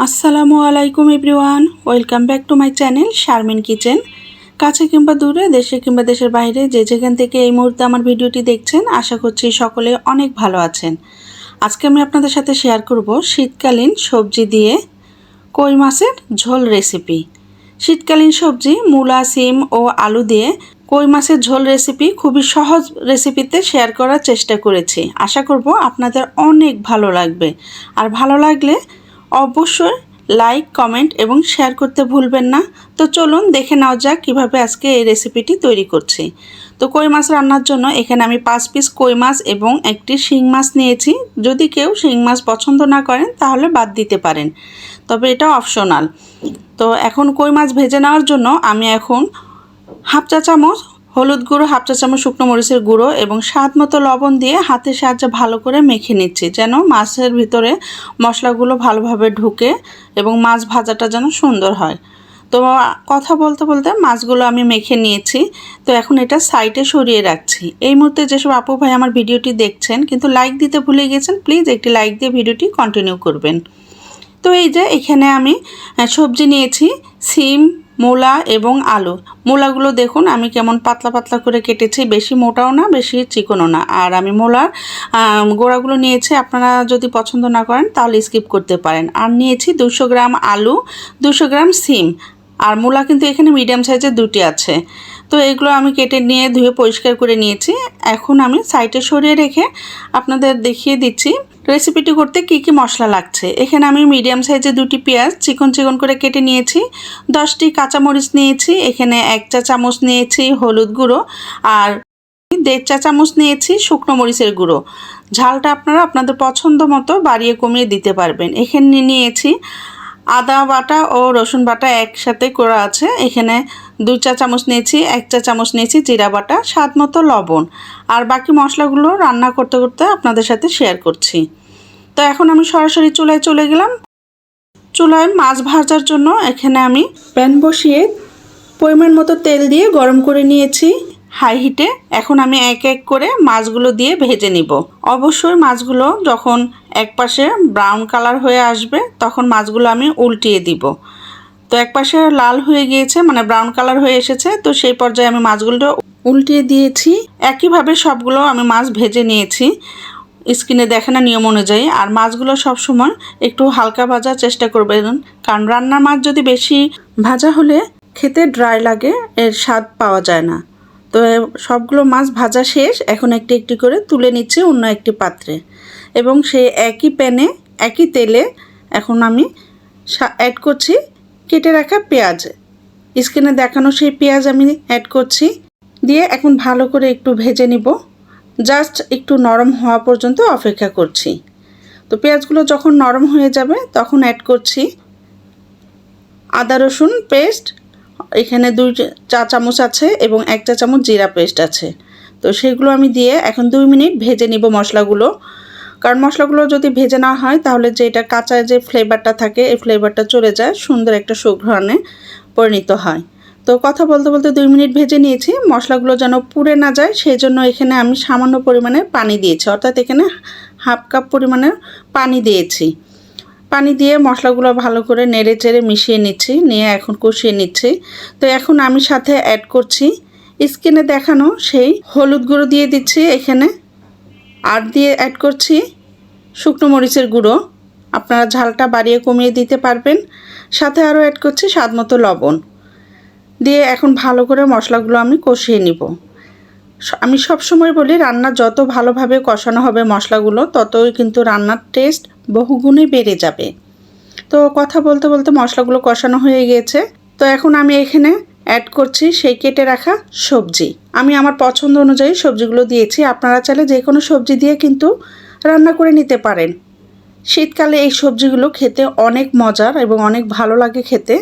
আসসালামু আলাইকুম everyone, welcome back to my channel Sharmin Kitchen. কাছে কিংবা দূরে, দেশে কিংবা দেশের বাইরে, যে যেখান থেকে এই মুহূর্তে আমার ভিডিওটি দেখছেন, আশা করছি সকলে অনেক ভালো আছেন। আজকে আমি আপনাদের সাথে শেয়ার করব শীতকালীন সবজি দিয়ে কই মাছের ঝোল রেসিপি শীতকালীন সবজি, মূলা, সিম ও আলু দিয়ে কই মাছের ঝোল রেসিপি খুবই সহজ রেসিপিতে শেয়ার করার চেষ্টা করেছি। আশা করব আপনাদের অনেক ভালো লাগবে। আর ভালো লাগলে অবশ্যই লাইক কমেন্ট এবং শেয়ার করতে ভুলবেন না। তো চলুন দেখে নেওয়া যাক কীভাবে আজকে এই রেসিপিটি তৈরি করছি। তো কই মাছ রান্নার জন্য এখানে আমি পাঁচ পিস কই মাছ এবং একটি শিং মাছ নিয়েছি। যদি কেউ শিং মাছ পছন্দ না করেন, তাহলে বাদ দিতে পারেন। তবে এটা অপশনাল তো এখন কই মাছ ভেজে নেওয়ার জন্য আমি এখন হাফ চা চামচ হলুদ গুঁড়ো, হাফ চা চামচ শুকনো মরিচের গুঁড়ো এবং স্বাদ মতো লবণ দিয়ে হাতের সাহায্যে ভালো করে মেখে নিচ্ছি, যেন মাছের ভিতরে মশলাগুলো ভালোভাবে ঢুকে এবং মাছ ভাজাটা যেন সুন্দর হয়। তো কথা বলতে বলতে মাছগুলো আমি মেখে নিয়েছি, তো এখন এটা সাইডে সরিয়ে রাখছি। এই মুহূর্তে যেসব আপু ভাই আমার ভিডিওটি দেখছেন, কিন্তু লাইক দিতে ভুলে গেছেন প্লিজ একটি লাইক দিয়ে ভিডিওটি কন্টিনিউ করবেন। তো এই যে এখানে আমি সবজি নিয়েছি, সিম, মূলা এবং আলু। মূলাগুলো দেখুন, আমি কেমন পাতলা পাতলা করে কেটেছি, বেশি মোটাও না, বেশি চিকনও না। আর আমি মূলার গোড়াগুলো নিয়েছি, আপনারা যদি পছন্দ না করেন তাহলে স্কিপ করতে পারেন। আর নিয়েছি দুশো গ্রাম আলু, দুশো গ্রাম সিম। আর মূলা কিন্তু এখানে মিডিয়াম সাইজের দুটি আছে। তো এগুলো আমি কেটে নিয়ে ধুয়ে পরিষ্কার করে নিয়েছি। এখন আমি সাইডে সরিয়ে রেখে আপনাদের দেখিয়ে দিচ্ছি। রেসিপিটি করতে কি কি মশলা লাগছে? এখানে আমি মিডিয়াম সাইজে দুটি পেঁয়াজ চিকন চিকন করে কেটে নিয়েছি। দশটি কাঁচামরিচ নিয়েছি। এখানে এক চা চামচ নিয়েছি হলুদ গুঁড়ো আর দেড় চা চামচ নিয়েছি শুকনো মরিচের গুঁড়ো। ঝালটা আপনারা আপনাদের পছন্দ মতো বাড়িয়ে কমিয়ে দিতে পারবেন। এখানে নিয়েছি আদা বাটা ও রসুন বাটা একসাথে করা আছে। এখানে দুই চা চামচ নিয়েছি, এক চা চামচ নিয়েছি জিরা বাটা, স্বাদ মতো লবণ। আর বাকি মশলাগুলো রান্না করতে করতে আপনাদের সাথে শেয়ার করছি। তো এখন আমি সরাসরি চুলায় চলে গেলাম। চুলায় মাছ ভাজার জন্য এখানে আমি প্যান বসিয়ে পরিমাণ মতো তেল দিয়ে গরম করে নিয়েছি হাই হিটে। এখন আমি এক এক করে মাছগুলো দিয়ে ভেজে নিব। অবশ্যই মাছগুলো যখন এক পাশে ব্রাউন কালার হয়ে আসবে, তখন মাছগুলো আমি উল্টিয়ে দিব। তো এক পাশে লাল হয়ে গিয়েছে মানে ব্রাউন কালার হয়ে এসেছে, তো সেই পর্যায়ে আমি মাছগুলো উল্টিয়ে দিয়েছি। একইভাবে সবগুলো আমি মাছ ভেজে নিয়েছি। স্কিনে দেখানো নিয়ম অনুযায়ী। আর মাছগুলো সব সময় একটু হালকা ভাজার চেষ্টা করবেন। কারণ রান্নার মাছ যদি বেশি ভাজা হলে খেতে ড্রাই লাগে, এর স্বাদ পাওয়া যায় না। তো সবগুলো মাছ ভাজা শেষ, এখন একটি একটি করে তুলে নিচ্ছে অন্য একটি পাত্রে। এবং সেই একই প্যানে, একই তেলে এখন আমি অ্যাড করছি কেটে রাখা পেঁয়াজ। স্কিনে দেখানো সেই পেঁয়াজ আমি অ্যাড করছি। দিয়ে এখন ভালো করে একটু ভেজে নিব। জাস্ট একটু নরম হওয়া পর্যন্ত অপেক্ষা করছি। তো পেঁয়াজগুলো যখন নরম হয়ে যাবে, তখন অ্যাড করছি আদা রসুন পেস্ট এখানে দুই চা চামচ আছে এবং এক চা চামচ জিরা পেস্ট আছে। তো সেগুলো আমি দিয়ে এখন দুই মিনিট ভেজে নিব মশলাগুলো। কারণ মশলাগুলো যদি ভেজে না হয়, তাহলে যে এটা কাঁচা যে ফ্লেভারটা থাকে, এই ফ্লেভারটা চলে যায়, সুন্দর একটা সুঘ্রাণে পরিণত হয়। তো কথা বলতে বলতে দুই মিনিট ভেজে নিয়েছি। মশলাগুলো যেন পুড়ে না যায় সেই জন্য এখানে আমি সামান্য পরিমাণে পানি দিয়েছি। অর্থাৎ এখানে হাফ কাপ পরিমাণে পানি দিয়েছি। পানি দিয়ে মশলাগুলো ভালো করে নেড়ে চেড়ে মিশিয়ে নিচ্ছি, নিয়ে এখন কষিয়ে নিচ্ছি। তো এখন আমি সাথে অ্যাড করছি স্কিনে দেখানো সেই হলুদ গুঁড়ো দিয়ে দিচ্ছি এখানে। আর দিয়ে অ্যাড করছি শুকনো মরিচের গুঁড়ো। আপনারা ঝালটা বাড়িয়ে কমিয়ে দিতে পারবেন। সাথে আরও অ্যাড করছি স্বাদ মতো লবণ। দিয়ে এখন ভালো করে মশলাগুলো আমি কষিয়ে নিব। আমি সব সময় বলি রান্না যত ভালোভাবে কষানো হবে মশলাগুলো, ততই কিন্তু রান্নার টেস্ট বহুগুণে বেড়ে যাবে। তো কথা বলতে বলতে মশলাগুলো কষানো হয়ে গিয়েছে। তো এখন আমি এখানে অ্যাড করছি সেই কেটে রাখা সবজি। আমি আমার পছন্দ অনুযায়ী সবজিগুলো দিয়েছি, আপনারা চাইলে যে কোনো সবজি দিয়ে কিন্তু রান্না করে নিতে পারেন। শীতকালে এই সবজিগুলো খেতে অনেক মজার এবং অনেক ভালো লাগে খেতে।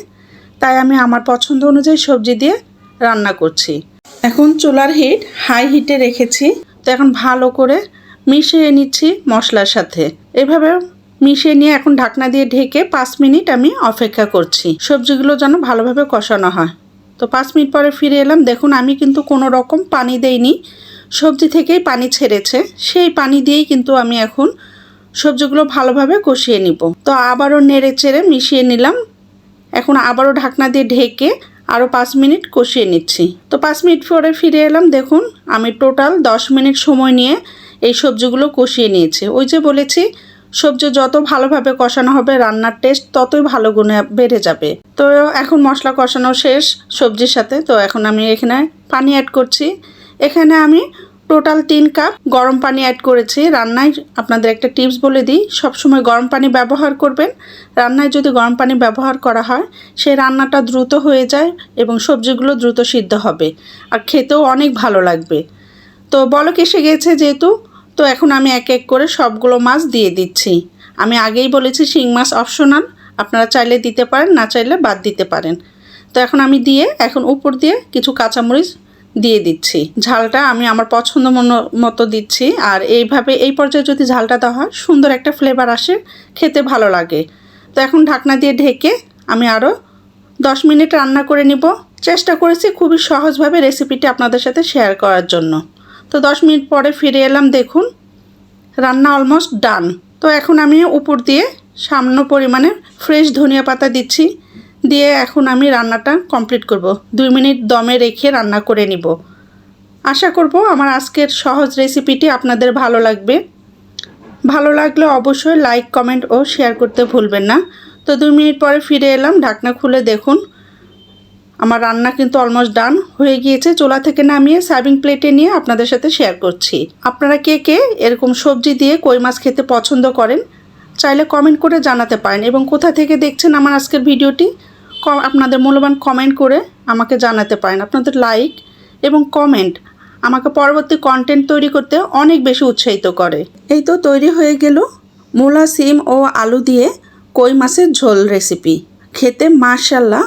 তাই আমি আমার পছন্দ অনুযায়ী সবজি দিয়ে রান্না করছি। এখন চুলার হিট হাই হিটে রেখেছি। তো এখন ভালো করে মিশিয়ে নিচ্ছি মশলার সাথে। এভাবে মিশিয়ে নিয়ে এখন ঢাকনা দিয়ে ঢেকে পাঁচ মিনিট আমি অপেক্ষা করছি। সবজিগুলো যেন ভালোভাবে কষানো হয়। তো পাঁচ মিনিট পরে ফিরে এলাম। দেখুন, আমি কিন্তু কোনো রকম পানি দেইনি। সবজি থেকেই পানি ছেড়েছে। সেই পানি দিয়েই কিন্তু আমি এখন সবজিগুলো ভালোভাবে কষিয়ে নিব। তো আবারও নেড়ে চেড়ে মিশিয়ে নিলাম। এখন আবারও ঢাকনা দিয়ে ঢেকে আরও পাঁচ মিনিট কষিয়ে নিচ্ছি। তো পাঁচ মিনিট পরে ফিরে এলাম, দেখুন, আমি টোটাল দশ মিনিট সময় নিয়ে এই সবজিগুলো কষিয়ে নিয়েছি। ওই যে বলেছি, সবজি যত ভালোভাবে কষানো হবে, রান্নার টেস্ট ততই ভালো গুণে বেড়ে যাবে। তো এখন মশলা কষানো শেষ সবজির সাথে। তো এখন আমি এখানে পানি অ্যাড করছি। এখানে আমি টোটাল তিন কাপ গরম পানি অ্যাড করেছি। রান্নায় আপনাদের একটা টিপস বলে দিই, সবসময় গরম পানি ব্যবহার করবেন। রান্নায় যদি গরম পানি ব্যবহার করা হয়, সেই রান্নাটা দ্রুত হয়ে যায় এবং সবজিগুলো দ্রুত সিদ্ধ হবে আর খেতেও অনেক ভালো লাগবে। তো বলক এসে গেছে যেহেতু, তো এখন আমি এক এক করে সবগুলো মাছ দিয়ে দিচ্ছি। আমি আগেই বলেছি শিং মাছ অপশনাল আপনারা চাইলে দিতে পারেন, না চাইলে বাদ দিতে পারেন। তো এখন আমি দিয়ে, এখন উপর দিয়ে কিছু কাঁচামরিচ দিয়ে দিচ্ছি। ঝালটা আমি আমার পছন্দ মতো দিচ্ছি। আর এইভাবে এই পর্যায়ে যদি ঝালটা দেওয়া হয়, সুন্দর একটা ফ্লেভার আসে, খেতে ভালো লাগে। তো এখন ঢাকনা দিয়ে ঢেকে আমি আরও দশ মিনিট রান্না করে নিব। চেষ্টা করেছি খুবই সহজভাবে রেসিপিটি আপনাদের সাথে শেয়ার করার জন্য। তো দশ মিনিট পরে ফিরে এলাম, দেখুন, রান্না অলমোস্ট ডান তো এখন আমি উপর দিয়ে সামান্য পরিমাণে ফ্রেশ ধনিয়া পাতা দিচ্ছি। দিয়ে এখন আমি রান্নাটা কমপ্লিট করব। দুই মিনিট দমে রেখে রান্না করে নিব। আশা করব আমার আজকের সহজ রেসিপিটি আপনাদের ভালো লাগবে। ভালো লাগলে অবশ্যই লাইক কমেন্ট ও শেয়ার করতে ভুলবেন না। তো দুই মিনিট পরে ফিরে এলাম, ঢাকনা খুলে দেখুন। আমার রান্না কিন্তু অলমোস্ট ডান হয়ে গিয়েছে। চোলা থেকে নামিয়ে সার্ভিং প্লেটে নিয়ে আপনাদের সাথে শেয়ার করছি। আপনারা কে কে এরকম সবজি দিয়ে কই মাছ খেতে পছন্দ করেন, চাইলে কমেন্ট করে জানাতে পারেন। এবং কোথা থেকে দেখছেন আমার আজকের ভিডিওটি আপনাদের মূল্যবান কমেন্ট করে আমাকে জানাতে পারেন। আপনাদের লাইক এবং কমেন্ট আমাকে পরবর্তী কন্টেন্ট তৈরি করতে অনেক বেশি উৎসাহিত করে। এই তো তৈরি হয়ে গেল মূলা, সিম ও আলু দিয়ে কই মাছের ঝোল রেসিপি খেতে মার্শাল্লাহ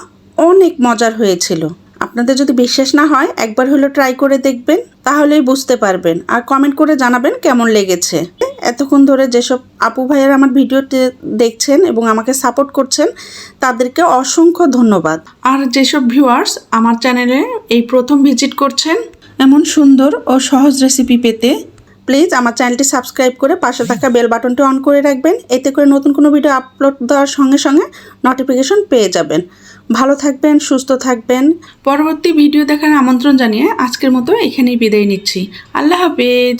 অনেক মজার হয়েছিল। আপনাদের যদি বিশ্বাস না হয়, একবার হলো ট্রাই করে দেখবেন। তাহলেই বুঝতে পারবেন। আর কমেন্ট করে জানাবেন কেমন লেগেছে। এতক্ষণ ধরে যেসব আপু ভাইয়েরা আমার ভিডিওতে দেখছেন এবং আমাকে সাপোর্ট করছেন, তাদেরকে অসংখ্য ধন্যবাদ। আর যেসব ভিউয়ার্স আমার চ্যানেলে এই প্রথম ভিজিট করছেন, এমন সুন্দর ও সহজ রেসিপি পেতে প্লিজ আমার চ্যানেলটি সাবস্ক্রাইব করে পাশে থাকা বেল বাটনটি অন করে রাখবেন। এতে করে নতুন কোনো ভিডিও আপলোড দেওয়ার সঙ্গে সঙ্গে নোটিফিকেশন পেয়ে যাবেন। ভালো থাকবেন, সুস্থ থাকবেন। পরবর্তী ভিডিও দেখার আমন্ত্রণ জানিয়ে আজকের মতো এখানেই বিদায় নিচ্ছি। আল্লাহ হাফেজ।